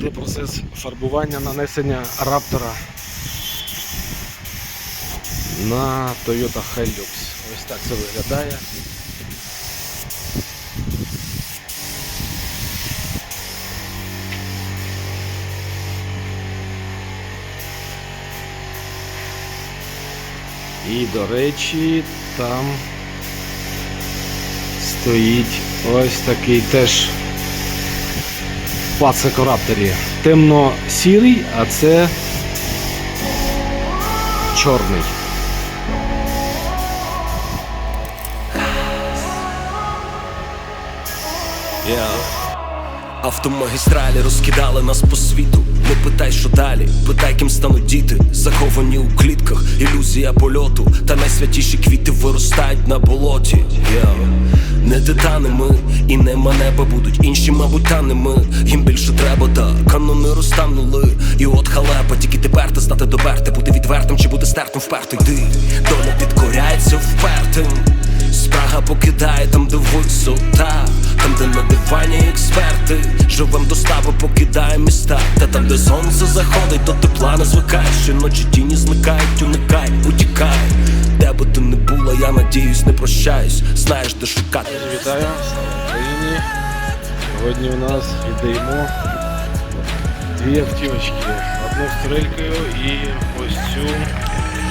Іде процес фарбування нанесення раптора на Toyota Hilux. Ось так це виглядає. І, до речі, там стоїть ось такий теж пацик у. Темно-сірий, а це чорний. Я Автомагістралі розкидали нас по світу. Не питай, що далі, питай, ким стануть діти, заховані у клітках, ілюзія польоту, та найсвятіші квіти виростають на болоті. Yeah. не титани ми, і нема неба будуть. Інші, мабуть, та не ми. Їм більше треба, та канони розтанули. І от халепа, тільки тепер ти стати доберти, бути відвертим чи бути стертим вперто йди. Спрага там, де висота, там, де на дивані експерти, живем до стави покидає міста, та там, де сонце заходить, до тепла не звикай, щоночі тіні зникають, уникай, утікай. Де би ти не була, я надіюсь, не прощаюсь, знаєш, де шукати. Вітаю, Україні. Сьогодні у нас віддаємо дві автівочки. Одну стрелькою і ось цю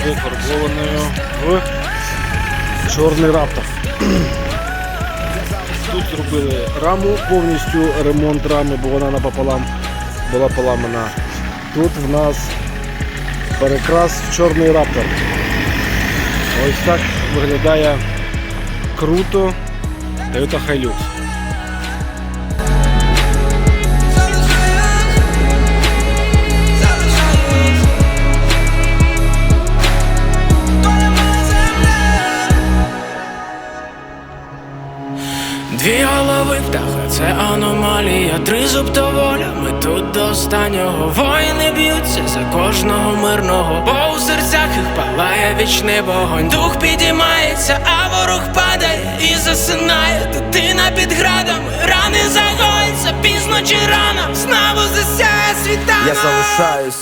пофарбованою в чорний раптор. Тут зробили раму, повністю ремонт рами, бо вона напополам була поламана. Тут в нас перекрас чорний раптор. Ось так виглядає круто Toyota Hilux. Дві голови птаха, це аномалія, три зуб то воля. Ми тут до останнього воїни б'ються за кожного мирного, бо у серцях їх палає вічний вогонь. Дух підіймається, а ворог падає і засинає. Дитина під градами, рани загоїться, пізно чи рано, знову засяє світанок. Я залишаюсь,